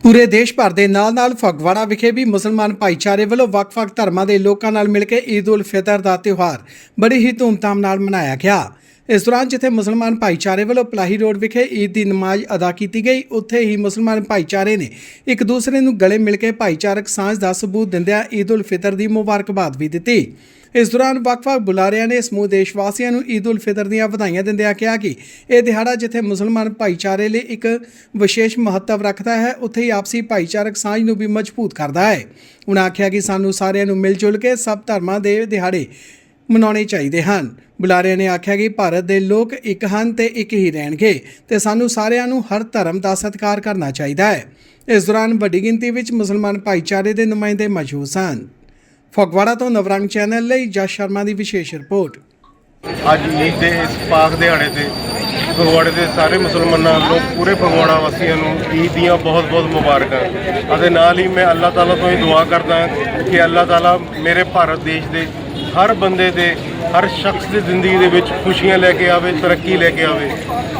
ਪੂਰੇ ਦੇਸ਼ ਭਰ ਦੇ ਨਾਲ-ਨਾਲ ਫਗਵਾੜਾ ਵਿਖੇ ਵੀ ਮੁਸਲਮਾਨ ਭਾਈਚਾਰੇ ਵੱਲੋਂ ਵੱਖ-ਵੱਖ ਧਰਮਾਂ ਦੇ ਲੋਕਾਂ ਨਾਲ ਮਿਲ ਕੇ ਈਦ ਉਲ ਫਿਤਰ ਦਾ ਤਿਉਹਾਰ ਬੜੀ ਹੀ ਧੂਮਧਾਮ ਨਾਲ ਮਨਾਇਆ ਗਿਆ। ਇਸ ਦੌਰਾਨ ਜਿੱਥੇ ਮੁਸਲਮਾਨ ਭਾਈਚਾਰੇ ਵੱਲੋਂ ਪਲਾਹੀ ਰੋਡ ਵਿਖੇ ਈਦ ਦੀ ਨਮਾਜ਼ ਅਦਾ ਕੀਤੀ ਗਈ, ਉੱਥੇ ਹੀ ਮੁਸਲਮਾਨ ਭਾਈਚਾਰੇ ਨੇ ਇੱਕ ਦੂਸਰੇ ਨੂੰ ਗਲੇ ਮਿਲ ਕੇ ਭਾਈਚਾਰਕ ਸਾਂਝ ਦਾ ਸਬੂਤ ਦਿੰਦਿਆਂ ਈਦ ਉਲ ਫਿਤਰ ਦੀ ਮੁਬਾਰਕਬਾਦ ਵੀ ਦਿੱਤੀ। ਇਸ ਦੌਰਾਨ ਵੱਖ-ਵੱਖ ਬੁਲਾਰਿਆਂ ਨੇ ਸਮੂਹ ਦੇਸ਼ ਵਾਸੀਆਂ ਨੂੰ ਈਦ ਉਲ ਫਿਤਰ ਦੀਆਂ ਵਧਾਈਆਂ ਦਿੰਦਿਆਂ ਕਿਹਾ ਕਿ ਇਹ ਦਿਹਾੜਾ ਜਿੱਥੇ ਮੁਸਲਮਾਨ ਭਾਈਚਾਰੇ ਲਈ ਇੱਕ ਵਿਸ਼ੇਸ਼ ਮਹੱਤਵ ਰੱਖਦਾ ਹੈ, ਉੱਥੇ ਹੀ ਆਪਸੀ ਭਾਈਚਾਰਕ ਸਾਂਝ ਨੂੰ ਵੀ ਮਜ਼ਬੂਤ ਕਰਦਾ ਹੈ। ਉਹਨਾਂ ਆਖਿਆ ਕਿ ਸਾਨੂੰ ਸਾਰਿਆਂ ਨੂੰ ਮਿਲ ਜੁਲ ਕੇ ਸਭ ਧਰਮਾਂ ਦੇ ਦਿਹਾੜੇ ਮਨਾਉਣੇ ਚਾਹੀਦੇ ਹਨ। ਬੁਲਾਰਿਆਂ ਨੇ ਆਖਿਆ ਕਿ ਭਾਰਤ ਦੇ ਲੋਕ ਇੱਕ ਹਨ ਤੇ ਇੱਕ ਹੀ ਰਹਿਣਗੇ ਤੇ ਸਾਨੂੰ ਸਾਰਿਆਂ ਨੂੰ ਹਰ ਧਰਮ ਦਾ ਸਤਿਕਾਰ ਕਰਨਾ ਚਾਹੀਦਾ ਹੈ। ਇਸ ਦੌਰਾਨ ਵੱਡੀ ਗਿਣਤੀ ਵਿੱਚ ਮੁਸਲਮਾਨ ਭਾਈਚਾਰੇ ਦੇ ਨੁਮਾਇੰਦੇ ਮੌਜੂਦ ਸਨ। ਫਗਵਾੜਾ ਤੋਂ ਨਵਰੰਗ ਚੈਨਲ ਲਈ ਜਸ ਸ਼ਰਮਾ ਦੀ ਵਿਸ਼ੇਸ਼ ਰਿਪੋਰਟ। ਅੱਜ ਈਦ ਦੇ ਇਸ ਪਾਕ ਦਿਹਾੜੇ ਤੇ ਫਗਵਾੜੇ ਦੇ ਸਾਰੇ ਮੁਸਲਮਾਨਾਂ ਵੱਲੋਂ ਪੂਰੇ ਫਗਵਾੜਾ ਵਾਸੀਆਂ ਨੂੰ ਈਦ ਦੀਆਂ ਬਹੁਤ-ਬਹੁਤ ਮੁਬਾਰਕਾਂ। ਅਤੇ ਨਾਲ ਹੀ ਮੈਂ ਅੱਲਾਹ ਤਾਲਾ ਤੋਂ ਹੀ ਦੁਆ ਕਰਦਾ ਕਿ ਅੱਲਾਹ ਤਾਲਾ ਮੇਰੇ ਭਾਰਤ ਦੇਸ਼ ਦੇ ਹਰ ਬੰਦੇ ਦੇ ਹਰ ਸ਼ਖਸ ਦੀ ਜ਼ਿੰਦਗੀ ਦੇ ਵਿੱਚ ਖੁਸ਼ੀਆਂ ਲੈ ਕੇ ਆਵੇ, ਤਰੱਕੀ ਲੈ ਕੇ ਆਵੇ।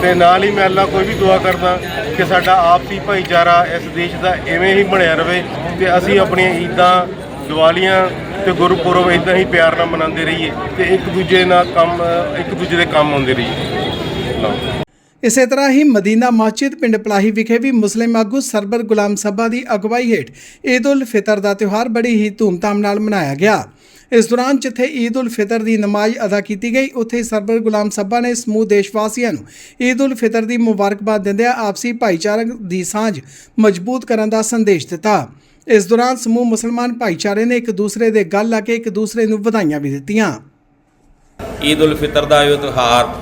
ਤੇ ਨਾਲ ਹੀ ਮੈਂ ਅੱਲਾਹ ਕੋਈ ਵੀ ਦੁਆ ਕਰਦਾ ਕਿ ਸਾਡਾ ਆਪਸੀ ਭਾਈਚਾਰਾ ਇਸ ਦੇਸ਼ ਦਾ ਐਵੇਂ ਹੀ ਬਣਿਆ ਰਵੇ ਤੇ ਅਸੀਂ ਆਪਣੀਆਂ ਈਦਾਂ, ਦੀਵਾਲੀਆਂ ਤੇ ਗੁਰਪੁਰਬ ਇਦਾਂ ਹੀ ਪਿਆਰ ਨਾਲ ਮਨਾਉਂਦੇ ਰਹੀਏ ਤੇ ਇੱਕ ਦੂਜੇ ਨਾਲ ਕੰਮ, ਇੱਕ ਦੂਜੇ ਦੇ ਕੰਮ ਆਉਂਦੇ ਰਹੀਏ। ਇਸੇ ਤਰ੍ਹਾਂ ਹੀ ਮਦੀਨਾ ਮਸਜਿਦ ਪਿੰਡ ਪਲਾਹੀ ਵਿਖੇ ਵੀ ਮੁਸਲਿਮ ਆਗੂ ਸਰਬਰ ਗੁਲਾਮ ਸਭਾ ਦੀ ਅਗਵਾਈ ਹੇਠ ਈਦ ਉਲ ਫਿਤਰ ਦਾ ਤਿਉਹਾਰ ਬੜੀ ਹੀ ਧੂਮਧਾਮ ਨਾਲ ਮਨਾਇਆ ਗਿਆ। ਇਸ ਦੌਰਾਨ ਜਿੱਥੇ ਈਦ ਉਲ ਫਿਤਰ ਦੀ ਨਮਾਜ਼ ਅਦਾ ਕੀਤੀ ਗਈ, ਉੱਥੇ ਸਰਬਰ ਗੁਲਾਮ ਸੱਬਾ ਨੇ ਸਮੂਹ ਦੇਸ਼ ਵਾਸੀਆਂ ਨੂੰ ਈਦ ਉਲ ਫਿਤਰ ਦੀ ਮੁਬਾਰਕਬਾਦ ਦਿੰਦਿਆਂ ਆਪਸੀ ਭਾਈਚਾਰਕ ਦੀ ਸਾਂਝ ਮਜ਼ਬੂਤ ਕਰਨ ਦਾ ਸੰਦੇਸ਼ ਦਿੱਤਾ। ਇਸ ਦੌਰਾਨ ਸਮੂਹ ਮੁਸਲਮਾਨ ਭਾਈਚਾਰੇ ਨੇ ਇੱਕ ਦੂਸਰੇ ਦੇ ਗੱਲ ਲਾ ਕੇ ਇੱਕ ਦੂਸਰੇ ਨੂੰ ਵਧਾਈਆਂ ਵੀ ਦਿੱਤੀਆਂ। ਈਦ ਉਲ ਫਿਤਰ ਦਾ ਇਹ ਤਿਉਹਾਰ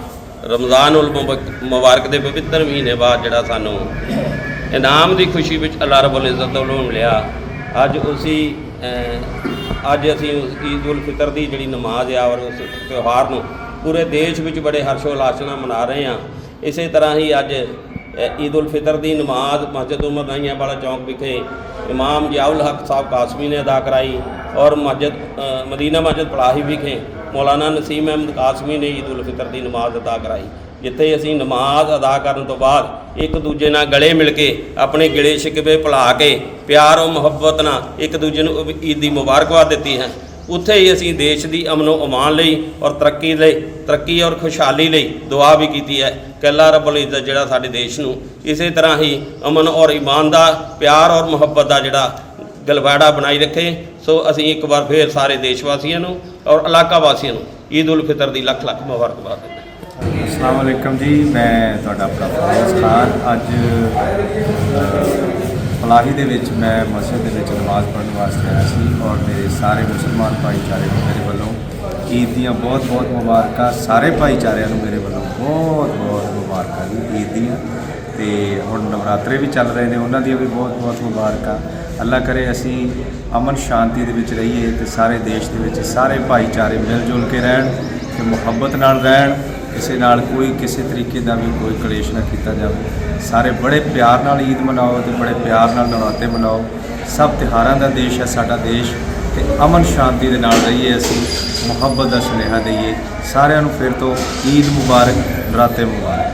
ਰਮਜ਼ਾਨ ਉਲ ਮੁਬਾਰਕ ਦੇ ਪਵਿੱਤਰ ਮਹੀਨੇ ਬਾਅਦ ਜਿਹੜਾ ਸਾਨੂੰ ਇਨਾਮ ਦੀ ਖੁਸ਼ੀ ਵਿੱਚ ਅੱਲਾਹ ਰਬੁਲ ਇੱਜ਼ਤ ਵੱਲੋਂ ਮਿਲਿਆ। ਅੱਜ ਉਸੀ ਅੱਜ ਅਸੀਂ ਉਸ ਈਦ ਉਲ ਫਿਤਰ ਦੀ ਜਿਹੜੀ ਨਮਾਜ਼ ਆ ਔਰ ਉਸ ਤਿਉਹਾਰ ਨੂੰ ਪੂਰੇ ਦੇਸ਼ ਵਿੱਚ ਬੜੇ ਹਰਸ਼ੋਲਾਸ ਨਾਲ ਮਨਾ ਰਹੇ ਹਾਂ। ਇਸੇ ਤਰ੍ਹਾਂ ਹੀ ਅੱਜ ਈਦ ਉਲ ਫਿਤਰ ਦੀ ਨਮਾਜ਼ ਮਸਜਿਦ ਉਮਰ ਨਾਈਆਂ ਵਾਲਾ ਚੌਂਕ ਵਿਖੇ ਇਮਾਮ ਜਿਆਉਲ ਹਕ ਸਾਹਿਬ ਕਾਸਮੀ ਨੇ ਅਦਾ ਕਰਾਈ ਔਰ ਮਸਜਿਦ ਮਦੀਨਾ ਮਸਜਿਦ ਪਲਾਹੀ ਵਿਖੇ ਮੌਲਾਨਾ ਨਸੀਮ ਅਹਿਮਦ ਕਾਸਮੀ ਨੇ ਈਦ ਉਲ ਫਿਤਰ ਦੀ ਨਮਾਜ਼ ਅਦਾ ਕਰਾਈ। ਜਿੱਥੇ ਅਸੀਂ ਨਮਾਜ਼ ਅਦਾ ਕਰਨ ਤੋਂ ਬਾਅਦ ਇੱਕ ਦੂਜੇ ਨਾਲ ਗਲੇ ਮਿਲ ਕੇ, ਆਪਣੇ ਗਿਲੇ ਸ਼ਿਕਵੇ ਭੁਲਾ ਕੇ, ਪਿਆਰ ਔਰ ਮੁਹੱਬਤ ਨਾਲ ਇੱਕ ਦੂਜੇ ਨੂੰ ਈਦ ਦੀ ਮੁਬਾਰਕਬਾਦ ਦਿੱਤੀ ਹੈ। ਉੱਥੇ ਹੀ ਅਸੀਂ ਦੇਸ਼ ਦੀ ਅਮਨੋ ਅਮਾਨ ਲਈ ਔਰ ਤਰੱਕੀ ਲਈ, ਤਰੱਕੀ ਔਰ ਖੁਸ਼ਹਾਲੀ ਲਈ ਦੁਆ ਵੀ ਕੀਤੀ ਹੈ। ਕਿ ਅੱਲਾਹ ਰੱਬੁਲ ਇੱਜ਼ਤ ਜਿਹੜਾ ਸਾਡੇ ਦੇਸ਼ ਨੂੰ ਇਸੇ ਤਰ੍ਹਾਂ ਹੀ ਅਮਨ ਔਰ ਈਮਾਨ ਦਾ, ਪਿਆਰ ਔਰ ਮੁਹੱਬਤ ਦਾ ਜਿਹੜਾ ਗਲਵਾੜਾ ਬਣਾਈ ਰੱਖੇ, ਸੋ ਅਸੀਂ ਇੱਕ ਵਾਰ ਫੇਰ ਸਾਰੇ ਦੇਸ਼ ਵਾਸੀਆਂ ਨੂੰ ਔਰ ਇਲਾਕਾ ਵਾਸੀਆਂ ਨੂੰ ਈਦ ਉਲ ਫਿਤਰ ਦੀ ਲੱਖ ਲੱਖ ਮੁਬਾਰਕਬਾਦ ਦਿੰਦੇ ਅਸਲਾਮ ਵਾਲੇਕਮ ਜੀ, ਮੈਂ ਤੁਹਾਡਾ ਆਪਣਾ ਫਰੋਜ਼ ਖਾਨ। ਅੱਜ ਫਲਾਹੀ ਦੇ ਵਿੱਚ ਮੈਂ ਮਸਜਿਦ ਦੇ ਵਿੱਚ ਨਮਾਜ਼ ਪੜ੍ਹਨ ਵਾਸਤੇ ਆਇਆ ਸੀ ਔਰ ਮੇਰੇ ਸਾਰੇ ਮੁਸਲਮਾਨ ਭਾਈਚਾਰੇ ਨੂੰ ਮੇਰੇ ਵੱਲੋਂ ਈਦ ਦੀਆਂ ਬਹੁਤ ਬਹੁਤ ਮੁਬਾਰਕਾਂ, ਸਾਰੇ ਭਾਈਚਾਰਿਆਂ ਨੂੰ ਮੇਰੇ ਵੱਲੋਂ ਬਹੁਤ ਬਹੁਤ ਮੁਬਾਰਕਾਂ ਜੀ, ਈਦ ਦੀਆਂ। ਤੇ ਹੁਣ ਨਵਰਾਤਰੇ ਵੀ ਚੱਲ ਰਹੇ ਨੇ, ਉਹਨਾਂ ਦੀਆਂ ਵੀ ਬਹੁਤ ਬਹੁਤ ਮੁਬਾਰਕਾਂ। ਅੱਲਾ ਕਰੇ ਅਸੀਂ ਅਮਨ ਸ਼ਾਂਤੀ ਦੇ ਵਿੱਚ ਰਹੀਏ ਤੇ ਸਾਰੇ ਦੇਸ਼ ਦੇ ਵਿੱਚ ਸਾਰੇ ਭਾਈਚਾਰੇ ਮਿਲ ਜੁਲ ਕੇ ਰਹਿਣ ਤੇ ਮੁਹੱਬਤ ਨਾਲ ਰਹਿਣ। ਕਿਸੇ ਨਾਲ ਕੋਈ ਕਿਸੇ ਤਰੀਕੇ ਦਾ ਵੀ ਕੋਈ ਕਲੇਸ਼ ਨਾ ਕੀਤਾ ਜਾਵੇ। ਸਾਰੇ ਬੜੇ ਪਿਆਰ ਨਾਲ ਈਦ ਮਨਾਓ ਤੇ ਬੜੇ ਪਿਆਰ ਨਾਲ ਨਰਾਤੇ ਮਨਾਓ। ਸਭ ਤਿਉਹਾਰਾਂ ਦਾ ਦੇਸ਼ ਹੈ ਸਾਡਾ ਦੇਸ਼ ਤੇ ਅਮਨ ਸ਼ਾਂਤੀ ਦੇ ਨਾਲ ਰਹੀਏ ਅਸੀਂ, ਮੁਹੱਬਤ ਦਾ ਸੁਨੇਹਾ ਦਈਏ। ਸਾਰਿਆਂ ਨੂੰ ਫਿਰ ਤੋਂ ਈਦ ਮੁਬਾਰਕ, ਨਰਾਤੇ ਮੁਬਾਰਕ।